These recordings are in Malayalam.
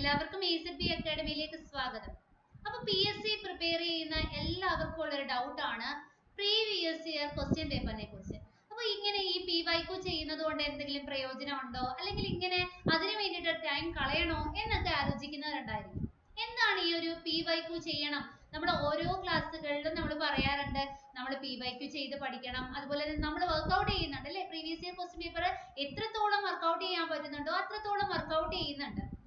എല്ലാവർക്കും എ സി പി അക്കാഡമിയിലേക്ക് സ്വാഗതം. അപ്പൊ പി എസ് സി പ്രിപ്പയർ ചെയ്യുന്ന എല്ലാവർക്കും ഉള്ള ഒരു ഡൗട്ട് ആണ് പ്രീവിയസ് ഇയർ ക്വസ്റ്റ്യൻ പേപ്പറിനെ കുറിച്ച്. അപ്പൊ ഇങ്ങനെ ഈ പി വൈക്കു ചെയ്യുന്നത് കൊണ്ട് എന്തെങ്കിലും പ്രയോജനം ഉണ്ടോ? അല്ലെങ്കിൽ ഇങ്ങനെ അതിനു വേണ്ടിയിട്ട് ടൈം കളയണോ? എന്നൊക്കെ ആലോചിക്കുന്നവരുണ്ടായിരിക്കും. എന്താണ് ഈ ഒരു പി വൈക്കു ചെയ്യണം? നമ്മൾ ഓരോ ക്ലാസ്സുകളിലും നമ്മൾ പറയാറുണ്ട് നമ്മൾ പി ചെയ്ത് പഠിക്കണം. അതുപോലെ തന്നെ നമ്മൾ വർക്ക്ഔട്ട് ചെയ്യുന്നുണ്ട് അല്ലേ? പ്രീവിയസ് ഇയർ ക്വസ്റ്റ്യൻ പേപ്പർ എത്രത്തോളം വർക്ക്ഔട്ട് ചെയ്യാൻ പറ്റുന്നുണ്ടോ? അത്രത്തോളം വർക്ക്ഔട്ട് ചെയ്യുന്നുണ്ട്.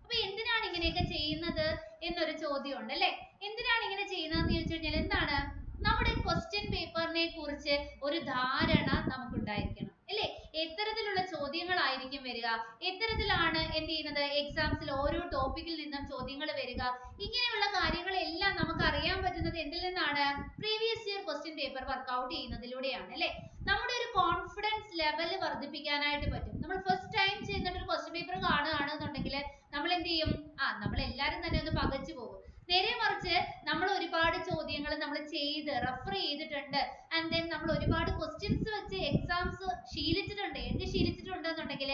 എന്നൊരു ചോദ്യം ഉണ്ട് അല്ലെ? എന്തിനാണ് ഇങ്ങനെ ചെയ്യുന്നതെന്ന് ചോദിച്ചു കഴിഞ്ഞാൽ എന്താണ്? നമ്മുടെ ക്വസ്റ്റ്യൻ പേപ്പറിനെ കുറിച്ച് ഒരു ധാരണ നമുക്ക് ഉണ്ടായിരിക്കണം അല്ലേ? എത്തരത്തിലുള്ള ചോദ്യങ്ങളായിരിക്കും വരിക. എത്തരത്തിലാണ് എന്ത് ചെയ്യുന്നത്? എക്സാംസിൽ ഓരോ ടോപ്പിക്കിൽ നിന്നും ചോദ്യങ്ങൾ വരിക. ഇങ്ങനെയുള്ള കാര്യങ്ങളെല്ലാം നമുക്ക് അറിയാൻ പറ്റുന്നത് എന്തിൽ നിന്നാണ്? Previous year question paper work out ചെയ്യുന്നതിലൂടെയാണ് അല്ലെ? നമ്മുടെ ഒരു കോൺഫിഡൻസ് ലെവൽ വർദ്ധിപ്പിക്കാനായിട്ട് പറ്റും. നമ്മൾ ഫസ്റ്റ് ടൈം ചെയ്യുന്നിട്ട് ഒരു ക്വസ്റ്റ്യൻ പേപ്പർ കാണുകയാണെന്നുണ്ടെങ്കിൽ നമ്മൾ എന്ത് ചെയ്യും? ആ നമ്മൾ എല്ലാവരും തന്നെ ഒന്ന് പകച്ചു പോകും. നേരെ മറിച്ച് നമ്മൾ ഒരുപാട് ചോദ്യങ്ങൾ നമ്മൾ ചെയ്ത് റെഫർ ചെയ്തിട്ടുണ്ട്. ആൻഡ് ദെൻ നമ്മൾ ഒരുപാട് ക്വസ്റ്റ്യൻസ് വെച്ച് എക്സാംസ് ശീലിച്ചിട്ടുണ്ട്. എഴുതി ശീലിച്ചിട്ടുണ്ട് എന്നുണ്ടെങ്കിൽ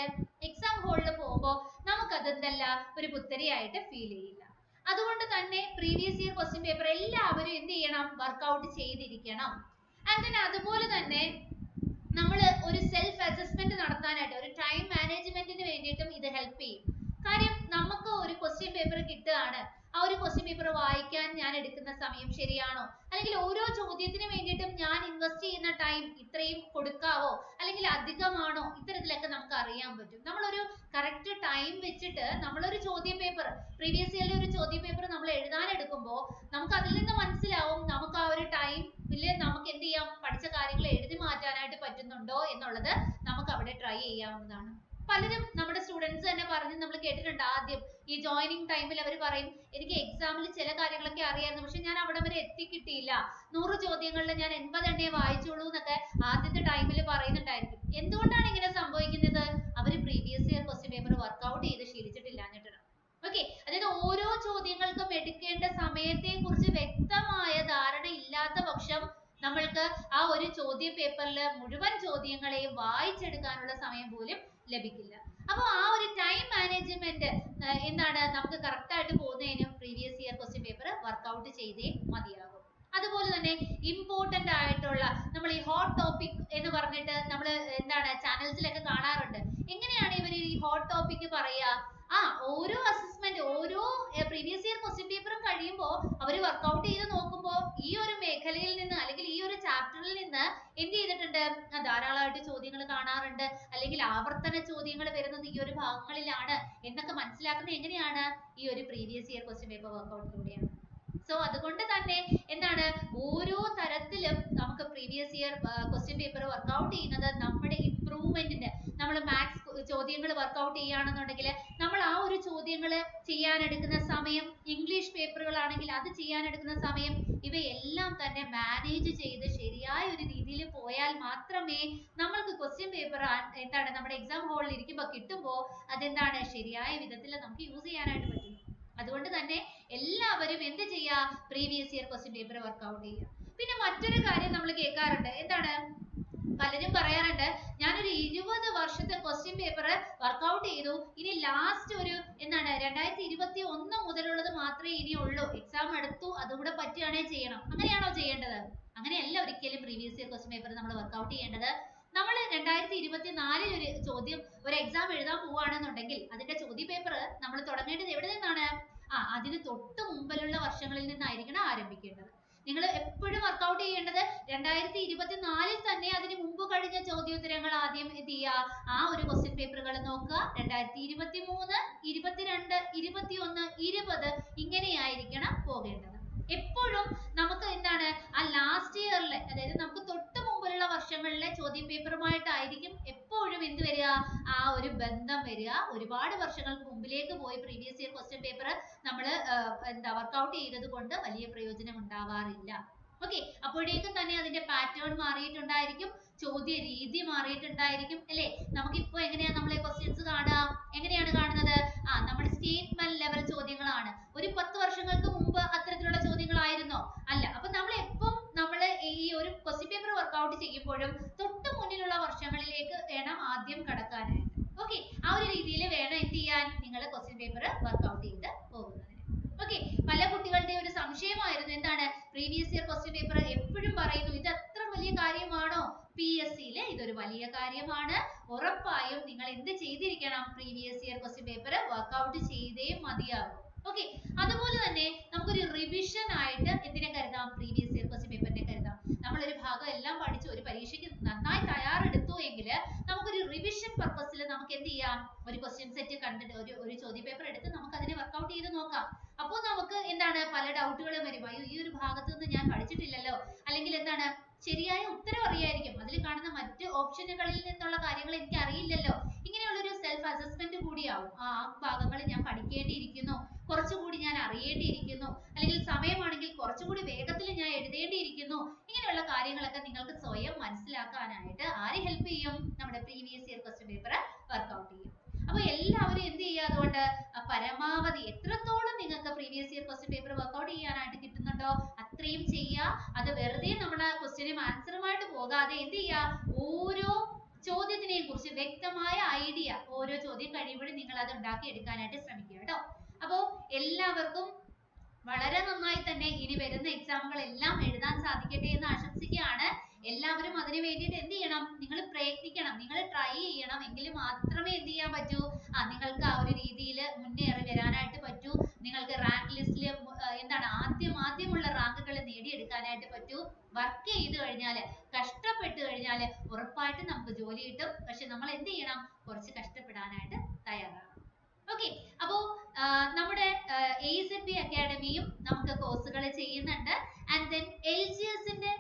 എക്സാം ഹോളിൽ പോകുമ്പോൾ നമുക്കത് എന്തല്ല ഒരു പുത്തരിയായിട്ട് ഫീൽ ചെയ്യില്ല. അതുകൊണ്ട് തന്നെ പ്രീവിയസ് ഇയർ ക്വസ്റ്റ്യൻ പേപ്പർ എല്ലാവരും എന്ത് ചെയ്യണം? വർക്ക്ഔട്ട് ചെയ്തിരിക്കണം. ആൻഡ് ദെൻ അതുപോലെ തന്നെ നമ്മൾ ഒരു സെൽഫ് അസസ്മെന്റ് നടത്താനായിട്ട് ഒരു ടൈം മാനേജ്മെന്റിന് വേണ്ടിയിട്ടും ഇത് ഹെൽപ്പ് ചെയ്യും. കാര്യം നമുക്ക് ഒരു ക്വസ്റ്റ്യൻ പേപ്പർ കിട്ടുകയാണ്. ആ ഒരു ക്വസ്റ്റ്യൻ പേപ്പർ വായിക്കാൻ ഞാൻ എടുക്കുന്ന സമയം ശരിയാണോ? അല്ലെങ്കിൽ ഓരോ ചോദ്യത്തിന് വേണ്ടിയിട്ടും ഞാൻ ഇൻവെസ്റ്റ് ചെയ്യുന്ന ടൈം ഇത്രയും കൊടുക്കാവോ? അല്ലെങ്കിൽ അധികമാണോ? ഇത്തരത്തിലൊക്കെ നമുക്ക് അറിയാൻ പറ്റും. നമ്മളൊരു കറക്റ്റ് ടൈം വെച്ചിട്ട് നമ്മളൊരു ചോദ്യ പേപ്പർ പ്രീവിയസ് ഇയറിലെ ഒരു ചോദ്യ പേപ്പർ നമ്മൾ എഴുതാൻ എടുക്കുമ്പോൾ നമുക്ക് അതിൽ നിന്ന് മനസ്സിലാവും നമുക്ക് ആ ഒരു ടൈമിൽ നമുക്ക് എന്ത് ചെയ്യാം? പഠിച്ച കാര്യങ്ങൾ എഴുതി മാറ്റാനായിട്ട് പറ്റുന്നുണ്ടോ എന്നുള്ളത് നമുക്ക് അവിടെ ട്രൈ ചെയ്യാവുന്നതാണ്. പലരും നമ്മുടെ സ്റ്റുഡൻസ് തന്നെ പറഞ്ഞ് നമ്മൾ കേട്ടിട്ടുണ്ട് ആദ്യം. ഈ ജോയിനിങ് ടൈമിൽ അവർ പറയും എനിക്ക് എക്സാമിൽ ചില കാര്യങ്ങളൊക്കെ അറിയായിരുന്നു പക്ഷെ ഞാൻ അവിടെ വരെ എത്തിക്കിട്ടിയില്ല. നൂറ് ചോദ്യങ്ങളിൽ ഞാൻ എൺപതെണ്ണേ വായിച്ചുള്ളൂ എന്നൊക്കെ ആദ്യത്തെ ടൈമിൽ പറയുന്നുണ്ടായിരിക്കും. എന്തുകൊണ്ടാണ് ഇങ്ങനെ സംഭവിക്കുന്നത്? അവർ previous year question paper work out ചെയ്ത് ശീലിച്ചിട്ടില്ല എന്നിട്ടാണ് ഓക്കെ അതായത് ഓരോ ചോദ്യങ്ങൾക്കും എടുക്കേണ്ട സമയത്തെ കുറിച്ച് വ്യക്തമായ ധാരണ ഇല്ലാത്ത പക്ഷം നമ്മൾക്ക് ആ ഒരു ചോദ്യ പേപ്പറിൽ മുഴുവൻ ചോദ്യങ്ങളെയും വായിച്ചെടുക്കാനുള്ള സമയം പോലും ലഭിക്കില്ല. അപ്പോൾ ആ ഒരു ടൈം മാനേജ്മെന്റ് എന്താണ് നമുക്ക് കറക്റ്റ് ആയിട്ട് പോകുന്നതിന് previous year question paper work out ചെയ്തേ മതിയാകും. അതുപോലെ തന്നെ ഇമ്പോർട്ടന്റ് ആയിട്ടുള്ള നമ്മൾ ഈ ഹോട്ട് ടോപ്പിക് എന്ന് പറഞ്ഞിട്ട് നമ്മൾ എന്താണ് ചാനൽസിലൊക്കെ കാണാറുണ്ട്. എങ്ങനെയാണ് ഇവർ ഈ ഹോട്ട് ടോപ്പിക് പറയുക? ആ ഓരോ അസസ്മെന്റ് ഓരോ പ്രീവിയസ് ഇയർ ക്വസ്റ്റ്യൻ പേപ്പറും കഴിയുമ്പോൾ അവർ വർക്ക്ഔട്ട് ചെയ്ത് നോക്കുമ്പോൾ ഈ ഒരു മേഖലയിൽ നിന്ന് അല്ലെങ്കിൽ ഈ ഒരു ചാപ്റ്ററിൽ നിന്ന് എന്ത് ചെയ്തിട്ടുണ്ട്? ധാരാളമായിട്ട് ചോദ്യങ്ങൾ കാണാറുണ്ട്. അല്ലെങ്കിൽ ആവർത്തന ചോദ്യങ്ങൾ വരുന്നത് ഈ ഒരു ഭാഗങ്ങളിലാണ് എന്നൊക്കെ മനസ്സിലാക്കുന്നത് എങ്ങനെയാണ് ഈ ഒരു പ്രീവിയസ് ഇയർ ക്വസ്റ്റ്യൻ പേപ്പർ വർക്ക്ഔട്ടിലൂടെയാണ് സോ അതുകൊണ്ട് തന്നെ എന്താണ്? ഓരോ തരത്തിലും നമുക്ക് previous year question paper work out ചെയ്യുന്നത് നമ്മുടെ ഇംപ്രൂവ്മെന്റിന് നമ്മൾ മാത്സ് ചോദ്യങ്ങൾ വർക്ക്ഔട്ട് ചെയ്യുകയാണെന്നുണ്ടെങ്കിൽ നമ്മൾ ആ ഒരു ചോദ്യങ്ങൾ ചെയ്യാനെടുക്കുന്ന സമയം ഇംഗ്ലീഷ് പേപ്പറുകളാണെങ്കിൽ അത് ചെയ്യാനെടുക്കുന്ന സമയം ഇവയെല്ലാം തന്നെ മാനേജ് ചെയ്ത് ശരിയായ ഒരു രീതിയിൽ പോയാൽ മാത്രമേ നമ്മൾക്ക് ക്വസ്റ്റ്യൻ പേപ്പർ എന്താണ് നമ്മുടെ എക്സാം ഹാളിൽ ഇരിക്കുമ്പോൾ കിട്ടുമ്പോൾ അതെന്താണ് ശരിയായ വിധത്തിൽ നമുക്ക് യൂസ് ചെയ്യാനായിട്ട് പറ്റും. അതുകൊണ്ട് തന്നെ എല്ലാവരും എന്ത് ചെയ്യുക? Previous year question paper work out ചെയ്യുക. പിന്നെ മറ്റൊരു കാര്യം നമ്മൾ കേൾക്കാറുണ്ട്. എന്താണ്? പലരും പറയാറുണ്ട് ഞാനൊരു ഇരുപത് വർഷത്തെ ക്വസ്റ്റ്യൻ പേപ്പർ വർക്ക്ഔട്ട് ചെയ്തു. ഇനി ലാസ്റ്റ് ഒരു എന്താണ് രണ്ടായിരത്തി ഇരുപത്തി ഒന്ന് മുതലുള്ളത് മാത്രമേ ഇനി ഉള്ളൂ. എക്സാം എടുത്തു അതുകൂടെ പറ്റുകയാണെങ്കിൽ ചെയ്യണം. അങ്ങനെയാണോ ചെയ്യേണ്ടത്? അങ്ങനെയല്ല ഒരിക്കലും പ്രീവിയസ് ഇയർ ക്വസ്റ്റ്യൻ പേപ്പർ നമ്മൾ വർക്ക്ഔട്ട് ചെയ്യേണ്ടത്. നമ്മൾ രണ്ടായിരത്തി ഇരുപത്തി നാലിൽ ഒരു ചോദ്യം ഒരു എക്സാം എഴുതാൻ പോവുകയാണെന്നുണ്ടെങ്കിൽ അതിന്റെ ചോദ്യ പേപ്പർ നമ്മൾ തുടങ്ങേണ്ടത് എവിടെ നിന്നാണ്? ആ അതിന് തൊട്ട് മുമ്പിലുള്ള വർഷങ്ങളിൽ നിന്നായിരിക്കണം ആരംഭിക്കേണ്ടത്. നിങ്ങൾ എപ്പോഴും വർക്ക്ഔട്ട് ചെയ്യേണ്ടത് രണ്ടായിരത്തി ഇരുപത്തി നാലിൽ തന്നെ അതിന് മുമ്പ് കഴിഞ്ഞ ചോദ്യോത്തരങ്ങൾ ആദ്യം എന്ത് ചെയ്യുക? ആ ഒരു ക്വസ്റ്റ്യൻ പേപ്പറുകൾ നോക്കുക. രണ്ടായിരത്തി ഇരുപത്തി മൂന്ന് ഇരുപത്തിരണ്ട് ഇരുപത്തി ഒന്ന് ഇരുപത് ഇങ്ങനെയായിരിക്കണം പോകേണ്ടത്. എപ്പോഴും നമുക്ക് എന്താണ്? ആ ലാസ്റ്റ് ഇയറിലെ അതായത് നമുക്ക് തൊട്ട് മുമ്പിലുള്ള വർഷങ്ങളിലെ ചോദ്യ പേപ്പറുമായിട്ടായിരിക്കും എപ്പോഴും എന്ത് വരിക? ആ ഒരു ബന്ധം വരിക. ഒരുപാട് വർഷങ്ങൾക്ക് മുമ്പിലേക്ക് പോയി പ്രീവിയസ് ഇയർ ക്വസ്റ്റ്യൻ പേപ്പർ നമ്മൾ എന്താ വർക്ക്ഔട്ട് ചെയ്തത് കൊണ്ട് വലിയ പ്രയോജനം ഉണ്ടാവാറില്ല. ഓക്കെ അപ്പോഴേക്കും തന്നെ അതിന്റെ പാറ്റേൺ മാറിയിട്ടുണ്ടായിരിക്കും. ചോദ്യ രീതി മാറിയിട്ടുണ്ടായിരിക്കും. അല്ലേ? നമുക്കിപ്പോ എങ്ങനെയാ നമ്മളെ ക്വസ്റ്റ്യൻസ് കാണുക എങ്ങനെയാണ് കാണുന്നത്? ആ നമ്മുടെ സ്റ്റേറ്റ്മെന്റ് എപ്പോഴും തൊട്ട് മുന്നിലുള്ള വർഷങ്ങളിലേക്ക് വേണം ആദ്യം കടക്കാനായിട്ട്. Okay? ആ ഒരു രീതിയിൽ വേണം എന്ത് ചെയ്യാൻ? നിങ്ങൾ ക്വസ്റ്റ്യൻ പേപ്പർ വർക്ക്ഔട്ട് ചെയ്ത് പോകുന്നത്. Okay? പല കുട്ടികളുടെയും ഒരു സംശയമായിരുന്നു. എന്താണ്? പ്രീവിയസ് ഇയർ ക്വസ്റ്റ്യൻ പേപ്പർ എപ്പോഴും പറയുന്നു ഇത് അത്ര വലിയ കാര്യമാണോ? PSC എസ് ഇതൊരു വലിയ കാര്യമാണ്. ഉറപ്പായും നിങ്ങൾ എന്ത് ചെയ്തിരിക്കണം? Previous year question paper work out ചെയ്തേ മതിയാകും okay? അതുപോലെ തന്നെ നമുക്കൊരു റിവിഷൻ ആയിട്ട് എന്ത് നമുക്കൊരു റിവിഷൻ പർപ്പസിൽ നമുക്ക് എന്ത് ചെയ്യാം? ഒരു ക്വസ്റ്റ്യൻ സെറ്റ് കണ്ടിട്ട് ഒരു ഒരു ചോദ്യ പേപ്പർ എടുത്ത് നമുക്ക് അതിനെ വർക്ക്ഔട്ട് ചെയ്ത് നോക്കാം. അപ്പോൾ നമുക്ക് എന്താണ്? പല ഡൗട്ടുകളും വരും. അയ്യോ ഈ ഒരു ഭാഗത്ത് നിന്ന് ഞാൻ പഠിച്ചിട്ടില്ലല്ലോ. അല്ലെങ്കിൽ എന്താണ്? ശരിയായ ഉത്തരം അറിയായിരിക്കും. അതിൽ കാണുന്ന മറ്റ് ഓപ്ഷനുകളിൽ നിന്നുള്ള കാര്യങ്ങൾ എനിക്ക് അറിയില്ലല്ലോ ഇങ്ങനെയുള്ള ഒരു സെൽഫ് അസസ്മെന്റ് കൂടിയാവും ആ ഭാഗങ്ങൾ ഞാൻ പഠിക്കേണ്ടിയിരിക്കുന്നു. കുറച്ചുകൂടി ഞാൻ അറിയേണ്ടിയിരിക്കുന്നു. അല്ലെങ്കിൽ സമയമാണെങ്കിൽ കുറച്ചുകൂടി വേഗത്തിൽ ഞാൻ എഴുതേണ്ടിയിരിക്കുന്നു. ഇങ്ങനെയുള്ള കാര്യങ്ങളൊക്കെ നിങ്ങൾക്ക് സ്വയം മനസ്സിലാക്കാനായിട്ട് ആര് ഹെൽപ്പ് ചെയ്യും? നമ്മുടെ previous year question paper work out ചെയ്യും. അപ്പൊ എല്ലാവരും എന്ത് ചെയ്യുക അതുകൊണ്ട്? പരമാവധി എത്രത്തോളം നിങ്ങൾക്ക് previous year question paper work out ചെയ്യാനായിട്ട് കിട്ടുന്നുണ്ടോ അത്രയും ചെയ്യുക. അത് വെറുതെ നമ്മുടെ ക്വസ്റ്റ്യനും ആൻസറുമായിട്ട് പോകാതെ എന്ത് ചെയ്യുക? ഓരോ ചോദ്യത്തിനെയും കുറിച്ച് വ്യക്തമായ ഐഡിയ ഓരോ ചോദ്യം കഴിയുമ്പോഴും നിങ്ങൾ അത് ഉണ്ടാക്കി എടുക്കാനായിട്ട് ശ്രമിക്കുക കേട്ടോ. അപ്പോ എല്ലാവർക്കും വളരെ നന്നായി തന്നെ ഇനി വരുന്ന എക്സാമുകൾ എല്ലാം എഴുതാൻ സാധിക്കട്ടെ എന്ന് ആശംസിക്കുകയാണ്. എല്ലാവരും അതിന് വേണ്ടിയിട്ട് എന്ത് ചെയ്യണം? നിങ്ങൾ പ്രയത്നിക്കണം. നിങ്ങൾ ട്രൈ ചെയ്യണം. എങ്കിൽ മാത്രമേ എന്ത് ചെയ്യാൻ പറ്റൂ? ആ നിങ്ങൾക്ക് ആ ഒരു രീതിയിൽ മുന്നേറി വരാനായിട്ട് പറ്റൂ. നിങ്ങൾക്ക് റാങ്ക് ലിസ്റ്റിൽ എന്താണ് ആദ്യം ആദ്യമുള്ള റാങ്കുകൾ നേടിയെടുക്കാനായിട്ട് പറ്റൂ. വർക്ക് ചെയ്ത് കഴിഞ്ഞാൽ കഷ്ടപ്പെട്ട് കഴിഞ്ഞാൽ ഉറപ്പായിട്ട് നമുക്ക് ജോലി കിട്ടും. പക്ഷെ നമ്മൾ എന്ത് ചെയ്യണം? കുറച്ച് കഷ്ടപ്പെടാനായിട്ട് തയ്യാറാണ് ഓക്കെ അപ്പോ നമ്മുടെ എ Academy ബി അക്കാഡമിയും നമുക്ക് കോഴ്സുകൾ ചെയ്യുന്നുണ്ട്. ആൻഡ് ദെൻ LGS ജി എസിന്റെ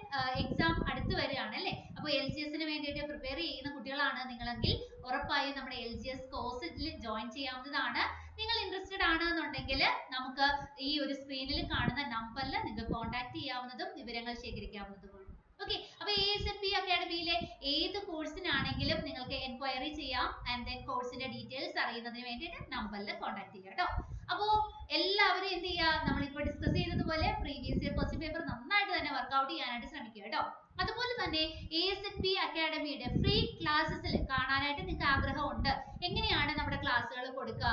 എക്സാം അടുത്ത് വരികയാണ് അല്ലേ? അപ്പോൾ എൽ ജി എസിന് വേണ്ടിയിട്ട് പ്രിപ്പയർ ചെയ്യുന്ന കുട്ടികളാണ് നിങ്ങളെങ്കിൽ ഉറപ്പായും നമ്മുടെ LGS ജി എസ് കോഴ്സിൽ ജോയിൻ ചെയ്യാവുന്നതാണ്. നിങ്ങൾ ഇൻട്രസ്റ്റഡ് ആണെന്നുണ്ടെങ്കിൽ നമുക്ക് ഈ ഒരു സ്ക്രീനിൽ കാണുന്ന നമ്പറിൽ നിങ്ങൾ കോൺടാക്ട് ചെയ്യാവുന്നതും വിവരങ്ങൾ ശേഖരിക്കാവുന്നതുമാണ് ഓക്കെ അപ്പൊ എ എസ് എഫ് പി അക്കാഡമിയിലെ ഏത് കോഴ്സിനാണെങ്കിലും നിങ്ങൾക്ക് എൻക്വയറി ചെയ്യാം. ആൻഡ് ദെൻ കോഴ്സിന്റെ ഡീറ്റെയിൽസ് അറിയുന്നതിന് വേണ്ടിയിട്ട് നമ്പറിൽ കോൺടാക്ട് ചെയ്യാം കേട്ടോ. അപ്പോ എല്ലാവരും എന്ത് ചെയ്യുക നമ്മളിപ്പോൾ ഡിസ്കസ് ചെയ്തതുപോലെ പ്രീവിയസ് ഇയർ ക്വസ്റ്റ്യൻ പേപ്പർ നന്നായിട്ട് തന്നെ വർക്ക്ഔട്ട് ചെയ്യാനായിട്ട് ശ്രമിക്കുക കേട്ടോ. അതുപോലെ തന്നെ എ എസ് എൻ പി അക്കാഡമിയുടെ ഫ്രീ ക്ലാസ്സസിൽ കാണാനായിട്ട് നിങ്ങൾക്ക് ആഗ്രഹമുണ്ട്. എങ്ങനെയാണ് നമ്മുടെ ക്ലാസ്സുകൾ കൊടുക്കുക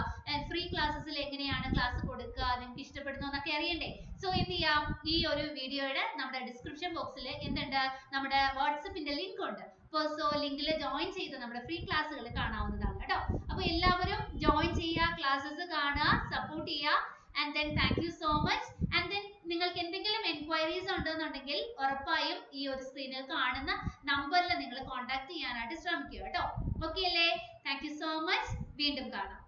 ഫ്രീ ക്ലാസ്സസിൽ എങ്ങനെയാണ് ക്ലാസ് കൊടുക്കുക നിങ്ങൾക്ക് ഇഷ്ടപ്പെടുന്നു എന്നൊക്കെ അറിയണ്ടേ? സോ എന്ത് ചെയ്യാം? ഈ ഒരു വീഡിയോയുടെ നമ്മുടെ ഡിസ്ക്രിപ്ഷൻ ബോക്സിൽ എന്തുണ്ട്? നമ്മുടെ വാട്സപ്പിന്റെ ലിങ്ക് ഉണ്ട്. അപ്പോൾ സോ ലിങ്കിൽ ജോയിൻ ചെയ്ത് നമ്മുടെ ഫ്രീ ക്ലാസ്സുകൾ കാണാവുന്നതാണ് കേട്ടോ. അപ്പോൾ എല്ലാവരും ജോയിൻ ചെയ്യുക ക്ലാസ്സസ് കാണുക സപ്പോർട്ട് ചെയ്യുക. And then thank you so much and then നിങ്ങൾക്ക് എന്തെങ്കിലും എൻക്വയറീസ് ഉണ്ടെന്നുണ്ടെങ്കിൽ ഉറപ്പായും ഈ ഒരു സ്ക്രീനിൽ കാണുന്ന നമ്പറിൽ നിങ്ങൾ കോൺടാക്ട് ചെയ്യാനായിട്ട് ശ്രമിക്കുക കേട്ടോ. ഓക്കെ അല്ലേ? താങ്ക് യു സോ മച്ച് വീണ്ടും കാണാം.